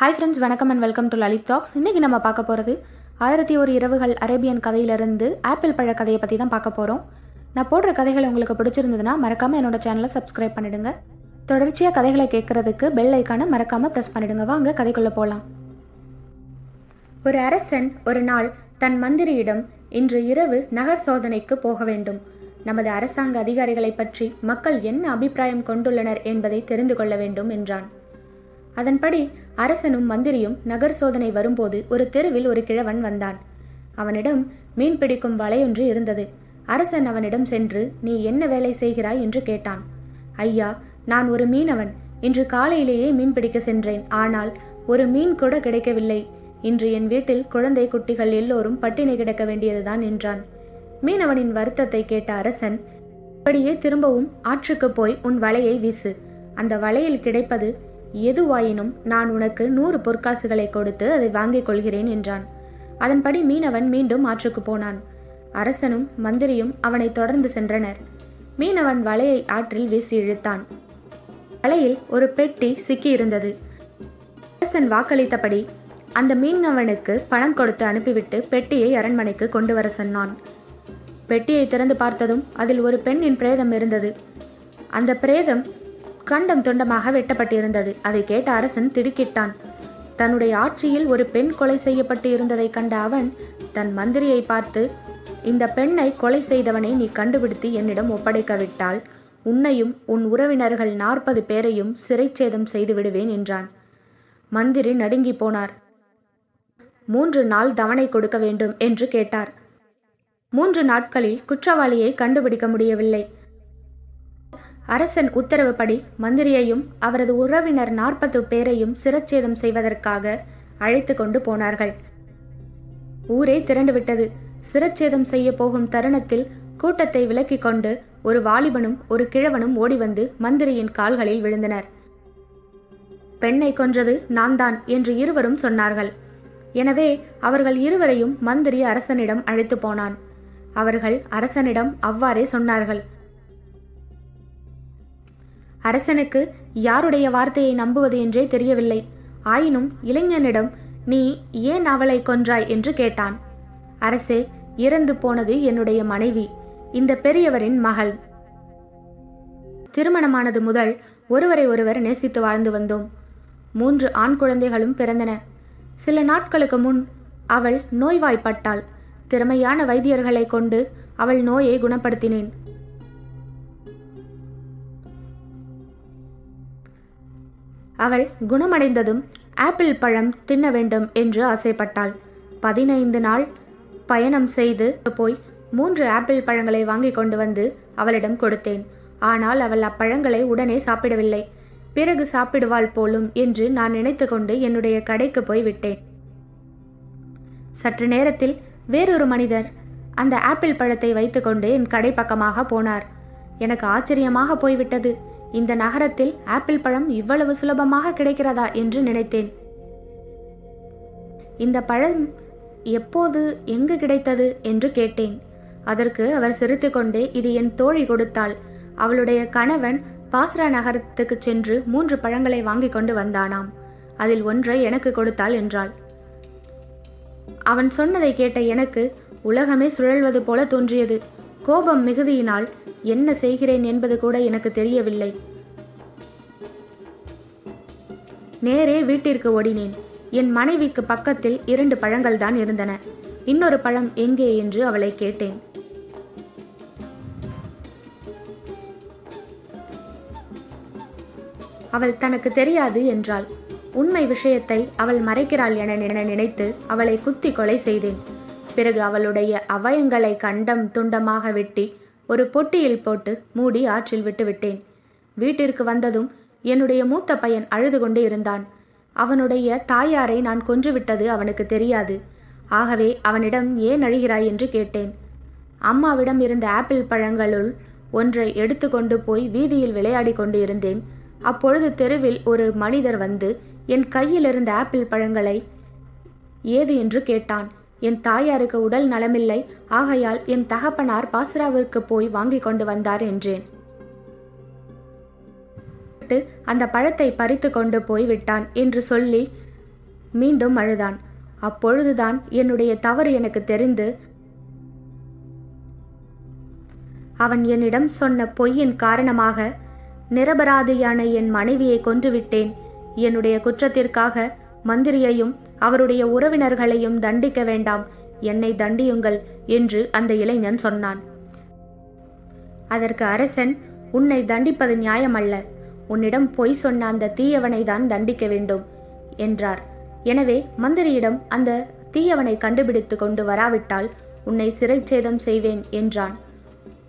Hi friends வணக்கம் and welcome to Lalith talks இன்றைக்கி நம்ம பார்க்க போகிறது ஆயிரத்தி ஒரு இரவுகள் அரேபியன் கதையிலிருந்து ஆப்பிள் பழ கதையை பற்றி தான் பார்க்க போகிறோம் நான் போடுற கதைகள் உங்களுக்கு பிடிச்சிருந்ததுன்னா மறக்காமல் என்னோட சேனலை சப்ஸ்கிரைப் பண்ணிடுங்க. தொடர்ச்சியாக கதைகளை கேட்குறதுக்கு பெல் ஐக்கானை மறக்காமல் ப்ரெஸ் பண்ணிடுங்க. வாங்க கதைக்குள்ளே போகலாம் ஒரு அரசன் ஒரு நாள் தன் மந்திரியிடம் இன்று இரவு நகர் சோதனைக்கு போக வேண்டும். நமது அரசாங்க அதிகாரிகளை பற்றி மக்கள் என்ன அபிப்பிராயம் கொண்டுள்ளனர் என்பதை தெரிந்து கொள்ள வேண்டும் என்றான். அதன்படி அரசனும் மந்திரியும் நகர் சோதனை வரும்போது ஒரு தெருவில் ஒரு கிழவன் வந்தான். அவனிடம் மீன் பிடிக்கும் வலையொன்று இருந்தது. அரசன் அவனிடம் சென்று நீ என்ன வேலை செய்கிறாய்? என்று கேட்டான். ஐயா நான் ஒரு மீனவன். இன்று காலையிலேயே மீன் பிடிக்க சென்றேன். ஆனால் ஒரு மீன் கூட கிடைக்கவில்லை. இன்று என் வீட்டில் குழந்தை குட்டிகள் எல்லோரும் பட்டினி கிடக்க வேண்டியதுதான் என்றான். மீனவனின் வருத்தத்தை கேட்ட அரசன் அப்படியே திரும்பவும் ஆற்றுக்கு போய் உன் வலையை வீசு. அந்த வலையில் கிடைப்பது எதுவாயினும் நான் உனக்கு நூறு பொற்காசுகளை கொடுத்து அதை வாங்கிக் கொள்கிறேன் என்றான். அதன்படி மீனவன் மீண்டும் ஆற்றுக்கு போனான். அரசனும் மந்திரியும் அவனை தொடர்ந்து சென்றனர். மீனவன் வலையை ஆற்றில் வீசி இழுத்தான். வலையில் ஒரு பெட்டி சிக்கி இருந்தது அரசன் வாக்களித்தபடி அந்த மீனவனுக்கு பணம் கொடுத்து அனுப்பிவிட்டு பெட்டியை அரண்மனைக்கு கொண்டு வர சொன்னான். பெட்டியை திறந்து பார்த்ததும் அதில் ஒரு பெண்ணின் பிரேதம் இருந்தது. அந்த பிரேதம் கண்டம் துண்டமாக வெட்டப்பட்டிருந்தது. அதை கேட்ட அரசன் திடுக்கிட்டான். தன்னுடைய ஆட்சியில் ஒரு பெண் கொலை செய்யப்பட்டு இருந்ததை கண்ட அவன் தன் மந்திரியை பார்த்து இந்த பெண்ணை கொலை செய்தவனை நீ கண்டுபிடித்து என்னிடம் ஒப்படைக்க விட்டால் உன்னையும் உன் உறவினர்கள் நாற்பது பேரையும் சிறைச்சேதம் செய்து விடுவேன் என்றான். மந்திரி நடுங்கி போனார். மூன்று நாள் தவணை கொடுக்க வேண்டும் என்று கேட்டார். மூன்று நாட்களில் குற்றவாளியை கண்டுபிடிக்க முடியவில்லை. அரசன் உத்தரவுப்படி மந்திரியையும் அவரது உறவினர் நாற்பது பேரையும் சிரச்சேதம் செய்வதற்காக அழைத்து கொண்டு போனார்கள். ஊரே திரண்டுவிட்டது. சிரச்சேதம் செய்ய போகும் தருணத்தில் கூட்டத்தை விலக்கிக் கொண்டு ஒரு வாலிபனும் ஒரு கிழவனும் ஓடி வந்து மந்திரியின் கால்களில் விழுந்தனர். பெண்ணை கொன்றது நான் தான் என்று இருவரும் சொன்னார்கள். எனவே அவர்கள் இருவரையும் மந்திரி அரசனிடம் அழைத்து போனான். அவர்கள் அரசனிடம் அவ்வாறே சொன்னார்கள். அரசனுக்கு யாருடைய வார்த்தையை நம்புவது என்றே தெரியவில்லை. ஆயினும் இளைஞனிடம் நீ ஏன் அவளை கொன்றாய்? என்று கேட்டான். அரசே இறந்து போனது என்னுடைய மனைவி இந்த பெரியவரின் மகள். திருமணமானது முதல் ஒருவரை ஒருவர் நேசித்து வாழ்ந்து வந்தோம். மூன்று ஆண் குழந்தைகளும் பிறந்தன. சில நாட்களுக்கு முன் அவள் நோய்வாய்ப்பட்டாள். திறமையான வைத்தியர்களை கொண்டு அவள் நோயை குணப்படுத்தினேன். அவள் குணமடைந்ததும் ஆப்பிள் பழம் தின்ன வேண்டும் என்று ஆசைப்பட்டாள். பதினைந்து நாள் பயணம் செய்து போய் மூன்று ஆப்பிள் பழங்களை வாங்கி கொண்டு வந்து அவளிடம் கொடுத்தேன். ஆனால் அவள் அப்பழங்களை உடனே சாப்பிடவில்லை. பிறகு சாப்பிடுவாள் போலும் என்று நான் நினைத்து கொண்டு என்னுடைய கடைக்கு போய் விட்டேன். சற்று நேரத்தில் வேறொரு மனிதர் அந்த ஆப்பிள் பழத்தை வைத்துக்கொண்டு என் கடை பக்கமாக போனார். எனக்கு ஆச்சரியமாக போய்விட்டது. இந்த நகரத்தில் ஆப்பிள் பழம் இவ்வளவு சுலபமாக கிடைக்கிறதா என்று நினைத்தேன். இந்த பழம் எப்போது எங்கு கிடைத்தது என்று கேட்டேன். அதற்கு அவர் சிரித்துக்கொண்டே இது என் தோழி கொடுத்தாள். அவளுடைய கணவன் பாஸ்ரா நகரத்துக்கு சென்று மூன்று பழங்களை வாங்கி கொண்டு வந்தானாம். அதில் ஒன்றை எனக்கு கொடுத்தாள் என்றாள். அவன் சொன்னதை கேட்ட எனக்கு உலகமே சுழல்வது போல தோன்றியது. கோபம் மிகுதியினால் என்ன செய்கிறேன் என்பது கூட எனக்கு தெரியவில்லை. நேரே வீட்டிற்கு ஓடினேன். என் மனைவிக்கு பக்கத்தில் இரண்டு பழங்கள் தான் இருந்தன. இன்னொரு பழம் எங்கே என்று அவளை கேட்டேன். அவள் தனக்கு தெரியாது என்றாள். உண்மை விஷயத்தை அவள் மறைக்கிறாள் என நினைத்து அவளை குத்தி கொலை செய்தேன். பிறகு அவளுடைய அவயங்களை கண்டம் துண்டமாக வெட்டி ஒரு பொட்டியில் போட்டு மூடி ஆற்றில் விட்டுவிட்டேன். வீட்டிற்கு வந்ததும் என்னுடைய மூத்த பையன் அழுது கொண்டே இருந்தான். அவனுடைய தாயாரை நான் கொன்றுவிட்டது அவனுக்கு தெரியாது. ஆகவே அவனிடம் ஏன் அழுகிறாய் என்று கேட்டேன். அம்மாவிடம் இருந்த ஆப்பிள் பழங்களுள் ஒன்றை எடுத்துக்கொண்டு போய் வீதியில் விளையாடி கொண்டு இருந்தேன் அப்பொழுது தெருவில் ஒரு மனிதர் வந்து என் கையில் இருந்த ஆப்பிள் பழங்களை ஏது என்று கேட்டான். என் தாயாருக்கு உடல் நலமில்லை ஆகையால் என் தகப்பனார் பாஸ்ராவிற்கு போய் வாங்கி கொண்டு வந்தார் என்றேன். அந்த பழத்தை பறித்து கொண்டு போய் விட்டான் என்று சொல்லி மீண்டும் அழுதான். அப்பொழுதுதான் என்னுடைய தவறு எனக்கு தெரிந்து அவன் என்னிடம் சொன்ன பொய்யின் காரணமாக நிரபராதியான என் மனைவியை கொன்றுவிட்டேன். என்னுடைய குற்றத்திற்காக மந்திரியையும் அவருடைய உறவினர்களையும் தண்டிக்க வேண்டாம். என்னை தண்டியுங்கள் என்று அந்த இளைஞன் சொன்னான். அதற்கு அரசன் உன்னை தண்டிப்பது நியாயமல்ல. உன்னிடம் பொய் சொன்ன அந்த தீயவனை தான் தண்டிக்க வேண்டும் என்றார். எனவே மந்திரியிடம் அந்த தீயவனை கண்டுபிடித்து கொண்டு வராவிட்டால் உன்னை சிறைச்சேதம் செய்வேன் என்றான்.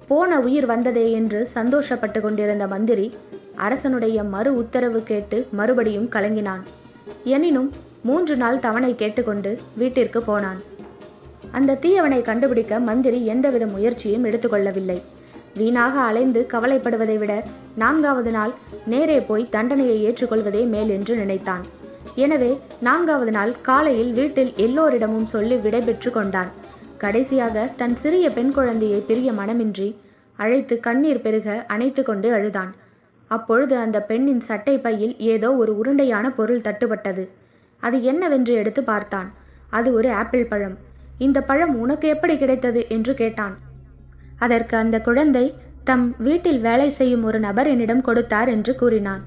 போன உயிர் வந்ததே என்று சந்தோஷப்பட்டு கொண்டிருந்த மந்திரி அரசனுடைய மறு உத்தரவு கேட்டு மறுபடியும் கலங்கினான். எனினும் மூன்று நாள் தவணை கேட்டுக்கொண்டு வீட்டிற்கு போனான். அந்த தீயவனை கண்டுபிடிக்க மந்திரி எந்தவித முயற்சியும் எடுத்துக்கொள்ளவில்லை. வீணாக அலைந்து கவலைப்படுவதை விட நான்காவது நாள் நேரே போய் தண்டனையை ஏற்றுக்கொள்வதே மேல் என்று நினைத்தான். எனவே நான்காவது நாள் காலையில் வீட்டில் எல்லோரிடமும் சொல்லி விடைபெற்று கொண்டான். கடைசியாக தன் சிறிய பெண் குழந்தையை பிரிய மனமின்றி அழைத்து கண்ணீர் பெருக அணைத்து கொண்டு அழுதான். அப்பொழுது அந்த பெண்ணின் சட்டை பையில் ஏதோ ஒரு உருண்டையான பொருள் தட்டுப்பட்டது. அது என்னவென்று எடுத்து பார்த்தான். அது ஒரு ஆப்பிள் பழம். இந்த பழம் உனக்கு எப்படி கிடைத்தது? என்று கேட்டான். அதற்கு அந்த குழந்தை தம் வீட்டில் வேலை செய்யும் ஒரு நபர் என்னிடம் கொடுத்தார் என்று கூறினான்.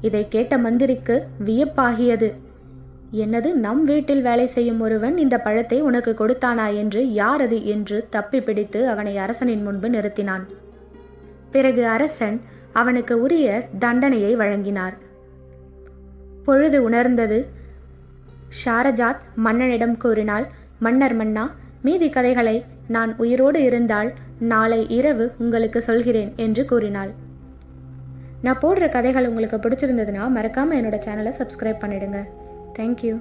இதை கேட்ட மந்திரிக்கு வியப்பாகியது. என்னது நம் வீட்டில் வேலை செய்யும் ஒருவன் இந்த பழத்தை உனக்கு கொடுத்தானா என்று யார் அது என்று தப்பி பிடித்து அவனை அரசனின் முன்பு நிறுத்தினான். பிறகு அரசன் அவனுக்கு உரிய தண்டனையை வழங்கினார். பொழுது உணர்ந்தது. ஷாரஜாத் மன்னனிடம் கூறினாள் மன்னர் மன்னா மீதி கதைகளை நான் உயிரோடு இருந்தால் நாளை இரவு உங்களுக்கு சொல்கிறேன் என்று கூறினாள். நான் போடுற கதைகள் உங்களுக்கு பிடிச்சிருந்ததுன்னா மறக்காமல் என்னோட சேனலை சப்ஸ்கிரைப் பண்ணிடுங்க. தேங்க்யூ